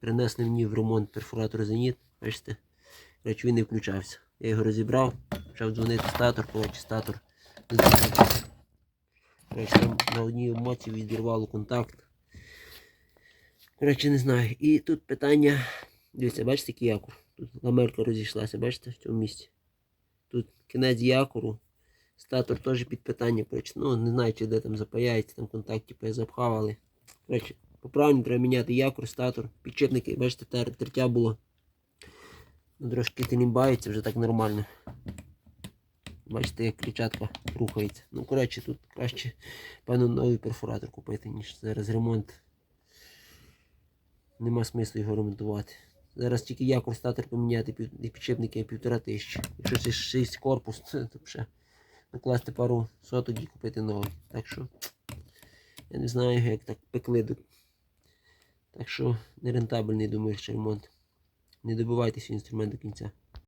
принесли мені в ремонт перфоратор Зеніт. Бачите? Коротше, він не включався. Я його розібрав, почав дзвонити статор, коротше, статор. дзвонив. Там на одній емоції відірвало контакт. Коротше, не знаю. І тут питання. Дивіться, бачите, який якор? Тут ламелька розійшлася, бачите, в цьому місці. Тут кінець якору. Статор теж під питання. Коротше, ну не знаю, чи де там запаяється, там контакт типу, запхав, але. Коротше, поправні треба міняти якор, статор, підчепники, бачите, тер, тертя було. Ну, трошки тилімбається, вже так нормально. Бачите, як кричатка рухається. Ну, коротше, тут краще, певно, новий перфоратор купити, ніж зараз ремонт. Нема смислу його ремонтувати. Зараз тільки якор статор поміняти і підшипники півтора тисячі. Якщо це 6 корпус, то ще накласти пару соток і купити новий. Так що я не знаю, як так пекли. До- Так що нерентабельний, думаю, ще ремонт. Не добивайте свій інструмент до кінця.